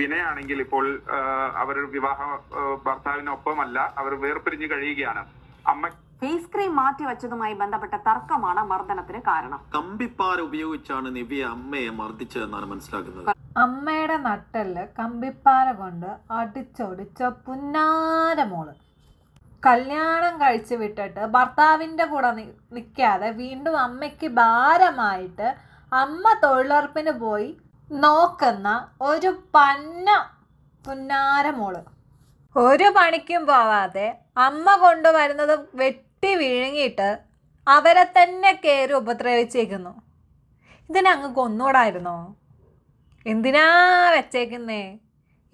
വിനയാണെങ്കിൽ ഇപ്പോൾ അവർ വിവാഹ ഭർത്താവിനൊപ്പമല്ല അവർ വേർപിരിഞ്ഞു കഴിയുകയാണ്. അമ്മ ഫേസ് ക്രീം മാറ്റി വെച്ചതുമായി ബന്ധപ്പെട്ട തർക്കമാണ് മർദ്ദനത്തിന് കാരണം. കമ്പിപ്പാര ഉപയോഗിച്ചാണ് നിവ്യ അമ്മയെ മർദ്ദിച്ചതെന്നാണ് മനസ്സിലാക്കുന്നത്. അമ്മയുടെ നട്ടൽ കമ്പിപ്പാര കൊണ്ട് അടിച്ചൊടിച്ച പുന്നാര മോൾ. കല്യാണം കഴിച്ചു വിട്ടിട്ട് ഭർത്താവിന്റെ കൂടെ നിൽക്കാതെ വീണ്ടും അമ്മയ്ക്ക് ഭാരമായിട്ട് അമ്മ തൊഴിലുറപ്പിന് പോയി നോക്കുന്ന ഒരു പന്ന പുന്നാര മോൾ. ഒരു പണിക്കും പോവാതെ അമ്മ കൊണ്ടുവരുന്നത് വെട്ടി വിഴുങ്ങിയിട്ട് അവരെ തന്നെ കയറി ഉപദ്രവിച്ചേക്കുന്നു. ഇതിനങ്ങ് കൊന്നൂടായിരുന്നോ? എന്തിനാ വെച്ചേക്കുന്നേ?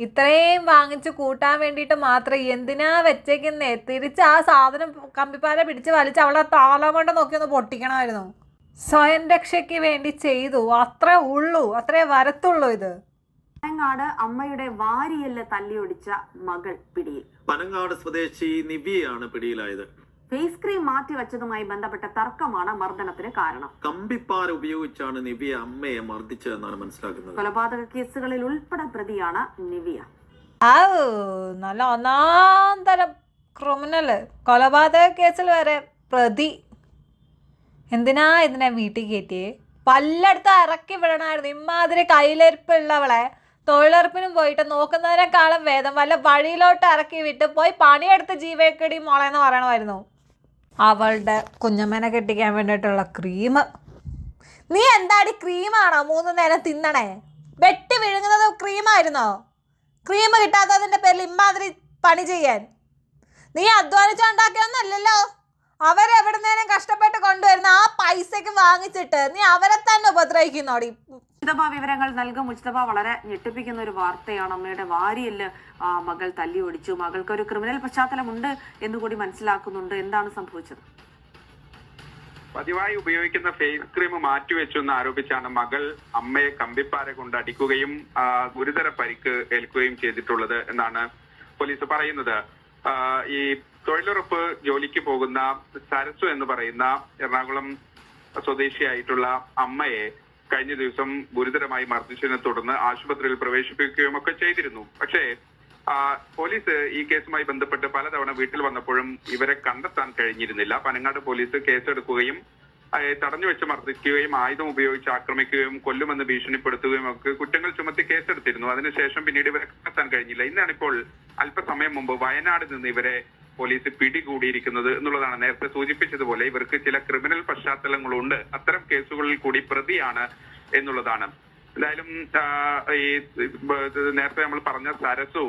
ഇത്രയും വാങ്ങിച്ച് കൂട്ടാൻ വേണ്ടിയിട്ട് മാത്രം എന്തിനാ വെച്ചേക്കുന്നേ? തിരിച്ച് ആ സാധനം കമ്പിപ്പാല പിടിച്ച് വലിച്ച് അവളെ താളം കൊണ്ട് നോക്കി ഒന്ന് പൊട്ടിക്കണമായിരുന്നു. സ്വയം രക്ഷയ്ക്ക് വേണ്ടി ചെയ്തു. അത്രേ ഉള്ളൂ. അത്രേ വരത്തുള്ളൂ ഇത്. പനങ്ങാട് അമ്മയുടെ വാരിയല്ല തല്ലിയൊടിച്ച മകൾ പിടിയിൽ. പനങ്ങാട് സ്വദേശി നിവ്യയാണ് പിടിയിലായത്. ഫേസ് ക്രീം മാറ്റി വെച്ചതുമായി ബന്ധപ്പെട്ട തർക്കമാണ് മർദ്ദനത്തിന് കാരണം. കമ്പിപ്പാറ ഉപയോഗിച്ചാണ് നിവ്യ അമ്മയെ മർദ്ദിച്ചതെന്നാണ് മനസ്സിലാക്കുന്നത്. കൊലപാതക കേസുകളിൽ ഉൾപ്പെടെ പ്രതിയാണ് നിവിയ. ആ നല്ല ഒന്നാം തരം ക്രിമിനൽ. കൊലപാതക കേസിൽ വരെ പ്രതി എന്തിനാ ഇതിനെ വീട്ടിൽ കയറ്റിയേ? പല്ലടുത്ത് ഇറക്കി വിടണമായിരുന്നു ഇമാതിരി കയ്യിലിരിപ്പുള്ളവളെ. തൊഴിലുറപ്പിനും പോയിട്ട് നോക്കുന്നതിനേക്കാളും വേദം വല്ല വഴിയിലോട്ട് ഇറക്കി വിട്ട് പോയി പണിയെടുത്ത് ജീവക്കടി മോളെന്ന് പറയണമായിരുന്നു. അവളുടെ കുഞ്ഞമ്മേനെ കെട്ടിക്കാൻ വേണ്ടിയിട്ടുള്ള ക്രീം നീ എന്താടി ക്രീമാണോ മൂന്ന് നേരം തിന്നണേ? വെട്ടി വിഴുങ്ങുന്നത് ക്രീമായിരുന്നോ ക്രീം കിട്ടാത്തതിന്റെ പേരിൽ ഇമ്മാതിരി പണി ചെയ്യാൻ. നീ അധ്വാനിച്ചുണ്ടാക്കിയൊന്നല്ലല്ലോ അവരെവിടുന്നേനും കഷ്ടപ്പെട്ട് കൊണ്ടുവരുന്ന ആ പൈസക്ക് വാങ്ങിച്ചിട്ട് നീ അവരെ തന്നെ ഉപദ്രവിക്കുന്നോടി. മുസ്തഫ വിവരങ്ങൾ നൽകും. മുസ്തഫ വളരെ ഞെട്ടിപ്പിക്കുന്ന ഒരു വാർത്തയാണ് അമ്മയുടെ വാരിയൽ ആ, മകൾ തല്ലിയൊടിച്ചു മകൾക്ക് ഒരു ക്രിമിനൽ പശ്ചാത്തലമുണ്ട് എന്നുകൂടി മനസ്സിലാക്കുന്നുണ്ട്. എന്താണ് സംഭവിച്ചത്? പതിവായി ഉപയോഗിക്കുന്ന ഫേസ് ക്രീം മാറ്റിവെച്ചു എന്ന് ആരോപിച്ചാണ് മകൾ അമ്മയെ കമ്പിപ്പാര കൊണ്ട് അടിക്കുകയും ഗുരുതര പരിക്ക് ഏൽക്കുകയും ചെയ്തിട്ടുള്ളത് എന്നാണ് പോലീസ് പറയുന്നത്. ഈ തൊഴിലുറപ്പ് ജോലിക്ക് പോകുന്ന സരസു എന്ന് പറയുന്ന എറണാകുളം സ്വദേശിയായിട്ടുള്ള അമ്മയെ കഴിഞ്ഞ ദിവസം ഗുരുതരമായി മർദ്ദിച്ചതിനെ തുടർന്ന് ആശുപത്രിയിൽ പ്രവേശിപ്പിക്കുകയും ഒക്കെ ചെയ്തിരുന്നു. പക്ഷേ പോലീസ് ഈ കേസുമായി ബന്ധപ്പെട്ട് പലതവണ വീട്ടിൽ വന്നപ്പോഴും ഇവരെ കണ്ടെത്താൻ കഴിഞ്ഞിരുന്നില്ല. പനങ്ങാട് പോലീസ് കേസെടുക്കുകയും തടഞ്ഞു വെച്ച് മർദ്ദിക്കുകയും ആയുധം ഉപയോഗിച്ച് ആക്രമിക്കുകയും കൊല്ലുമെന്ന് ഭീഷണിപ്പെടുത്തുകയും ഒക്കെ കുറ്റങ്ങൾ ചുമത്തി കേസെടുത്തിരുന്നു. അതിനുശേഷം പിന്നീട് ഇവരെ കണ്ടെത്താൻ കഴിഞ്ഞില്ല. ഇന്നാണിപ്പോൾ അല്പസമയം മുമ്പ് വയനാട് നിന്ന് ഇവരെ പോലീസ് പിടികൂടിയിരിക്കുന്നത് എന്നുള്ളതാണ് നേരത്തെ സൂചിപ്പിച്ചതുപോലെ ഇവർക്ക് ചില ക്രിമിനൽ പശ്ചാത്തലങ്ങളുണ്ട്. അത്തരം കേസുകളിൽ കൂടി പ്രതിയാണ് എന്നുള്ളതാണ്. എന്തായാലും ഈ നേരത്തെ നമ്മൾ പറഞ്ഞ സരസു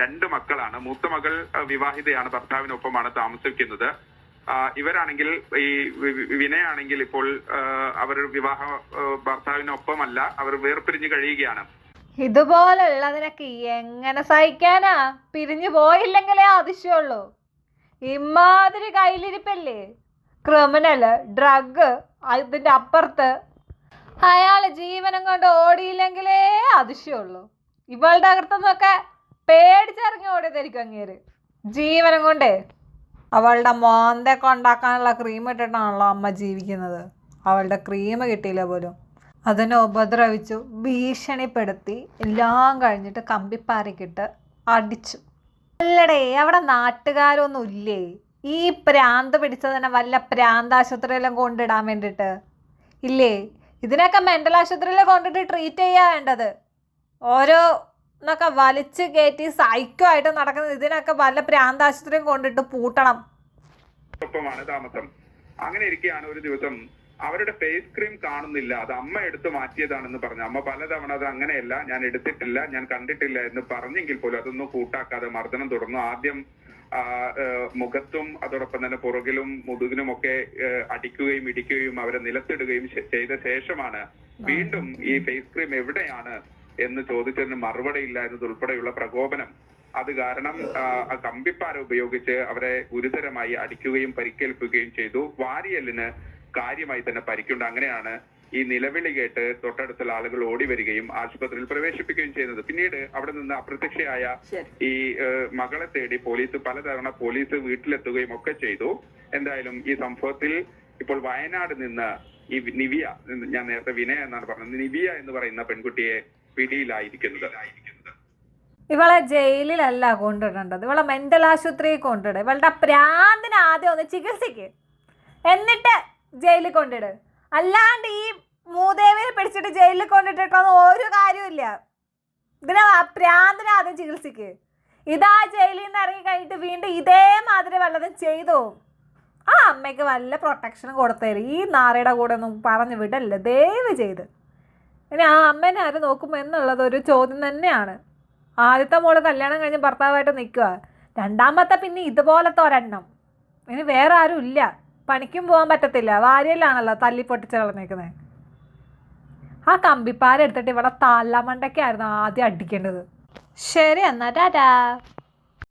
രണ്ട് മക്കളാണ്. മൂത്ത മകൾ വിവാഹിതയാണ് ഭർത്താവിനൊപ്പമാണ് താമസിക്കുന്നത്. ഇവരാണെങ്കിൽ ഈ വിനയാണെങ്കിൽ ഇപ്പോൾ അവർ വിവാഹ ഭർത്താവിനൊപ്പമല്ല അവർ വേർപിരിഞ്ഞു കഴിയുകയാണ്. ഇതുപോലുള്ളതിനൊക്കെ എങ്ങനെ സഹിക്കാനാ? പിരിഞ്ഞു പോയില്ലെങ്കിലേ അതിശയമുള്ളൂ. ഇമാതിരി കയ്യിലിരിപ്പല്ലേ? ക്രിമിനൽ ഡ്രഗ് അതിന്റെ അപ്പുറത്ത് അയാൾ ജീവനം കൊണ്ട് ഓടിയില്ലെങ്കിലേ അതിശയമുള്ളൂ. ഇവളുടെ അകത്തുനിന്നൊക്കെ പേടിച്ചിറങ്ങി ഓടിയതായിരിക്കും അങ്ങേര്. ജീവനം കൊണ്ടേ അവളുടെ മോന്തൊക്കെ ഉണ്ടാക്കാനുള്ള ക്രീം ഇട്ടിട്ടാണല്ലോ അമ്മ ജീവിക്കുന്നത്. അവളുടെ ക്രീം കിട്ടിയില്ല പോലും. അതിനെ ഉപദ്രവിച്ചു ഭീഷണിപ്പെടുത്തി എല്ലാം കഴിഞ്ഞിട്ട് കമ്പിപ്പാരക്കിട്ട് അടിച്ചു. അല്ലടേ അവിടെ നാട്ടുകാരൊന്നും ഇല്ലേ? ഈ പ്രാന്ത് പിടിച്ചതിനെ വല്ല പ്രാന്താശുപത്രിയിലും കൊണ്ടിടാൻ വേണ്ടിയിട്ട്. ഇല്ലേ? ഇതിനൊക്കെ മെന്റൽ ആശുപത്രിയിൽ കൊണ്ടിട്ട് ട്രീറ്റ് ചെയ്യാ വേണ്ടത്. ഓരോ എന്നൊക്കെ വലിച്ച് കയറ്റി സൈക്കോ ആയിട്ട് നടക്കുന്നത് ഇതിനൊക്കെ വല്ല പ്രാന്താശുപത്രിയും കൊണ്ടിട്ട് പൂട്ടണം. അങ്ങനെ ഇരിക്കുകയാണ് ഒരു ദിവസം അവരുടെ ഫേസ് ക്രീം കാണുന്നില്ല. അത് അമ്മ എടുത്ത് മാറ്റിയതാണെന്ന് പറഞ്ഞു. അമ്മ പലതവണ അത് അങ്ങനെയല്ല ഞാൻ എടുത്തിട്ടില്ല ഞാൻ കണ്ടിട്ടില്ല എന്ന് പറഞ്ഞെങ്കിൽ പോലും അതൊന്നും കൂട്ടാക്കാതെ മർദ്ദനം തുടർന്നു. ആദ്യം മുഖത്തും അതോടൊപ്പം തന്നെ പുറകിലും മുതുകിനുമൊക്കെ അടിക്കുകയും ഇടിക്കുകയും അവരെ നിലത്തിടുകയും ചെയ്ത ശേഷമാണ് വീണ്ടും ഈ ഫേസ് ക്രീം എവിടെയാണ് എന്ന് ചോദിച്ചതിന് മറുപടി ഇല്ല എന്നതുൾപ്പെടെയുള്ള പ്രകോപനം. അത് കാരണം കമ്പിപ്പാര ഉപയോഗിച്ച് അവരെ ഗുരുതരമായി അടിക്കുകയും പരിക്കേൽപ്പിക്കുകയും ചെയ്തു. വാരിയലിന് കാര്യമായി തന്നെ പരിക്കുണ്ട്. അങ്ങനെയാണ് ഈ നിലവിളി കേട്ട് തൊട്ടടുത്തുള്ള ആളുകൾ ഓടി വരികയും ആശുപത്രിയിൽ പ്രവേശിപ്പിക്കുകയും ചെയ്യുന്നത്. പിന്നീട് അവിടെ നിന്ന് അപ്രത്യക്ഷയായ ഈ മകളെ തേടി പോലീസ് പലതവണ പോലീസ് വീട്ടിലെത്തുകയും ഒക്കെ ചെയ്തു. എന്തായാലും ഈ സംഭവത്തിൽ ഇപ്പോൾ വയനാട് നിന്ന് ഈ നിവിയ ഞാൻ നേരത്തെ വിനയ എന്നാണ് പറഞ്ഞത് നിവിയ എന്ന് പറയുന്ന പെൺകുട്ടിയെ പിടിയിലായിരിക്കുന്നത്. ഇവളെ ജയിലിലല്ല കൊണ്ടിടേണ്ടത് ഇവളെ മെന്റൽ ആശുപത്രിയിൽ കൊണ്ടിടുക ഇവളുടെ പ്രാന്തിന് ആദ്യം ഒന്ന് ചികിത്സിക്ക്. എന്നിട്ട് ജയിലിൽ കൊണ്ടിട്. അല്ലാണ്ട് ഈ മൂദേവിനെ പിടിച്ചിട്ട് ജയിലിൽ കൊണ്ടിട്ടിട്ടൊന്നും ഒരു കാര്യമില്ല ഇതിനെ പ്രാന്തിനെ ആദ്യം ചികിത്സിക്ക്. ഇതാ ജയിലിൽ നിന്ന് ഇറങ്ങി കഴിഞ്ഞിട്ട് വീണ്ടും ഇതേമാതിരി വല്ലതും ചെയ്തു. ആ അമ്മയ്ക്ക് വല്ല പ്രൊട്ടക്ഷനും കൊടുത്തേരും. ഈ നാറയുടെ കൂടെ ഒന്നും പറഞ്ഞു വിടല്ല. ദയവ് ചെയ്ത്. ഇനി ആ അമ്മേനെ ആര് നോക്കും എന്നുള്ളത് ഒരു ചോദ്യം തന്നെയാണ്. ആദ്യത്തെ മോൾ കല്യാണം കഴിഞ്ഞ് ഭർത്താവായിട്ട് നിൽക്കുക രണ്ടാമത്തെ പിന്നെ ഇതുപോലത്തെ ഒരെണ്ണം. ഇനി വേറെ ആരും ഇല്ല. പണിക്കും പോകാൻ പറ്റത്തില്ല. വാരിയല്ലാണല്ലോ തല്ലി പൊട്ടിച്ച് കളഞ്ഞേക്കുന്നത് ആ കമ്പിപ്പാര എടുത്തിട്ട് ഇവിടെ താല്ലാമണ്ടയ്ക്കായിരുന്നു ആദ്യം അടിക്കേണ്ടത്. ശരി എന്നാ ടാറ്റാ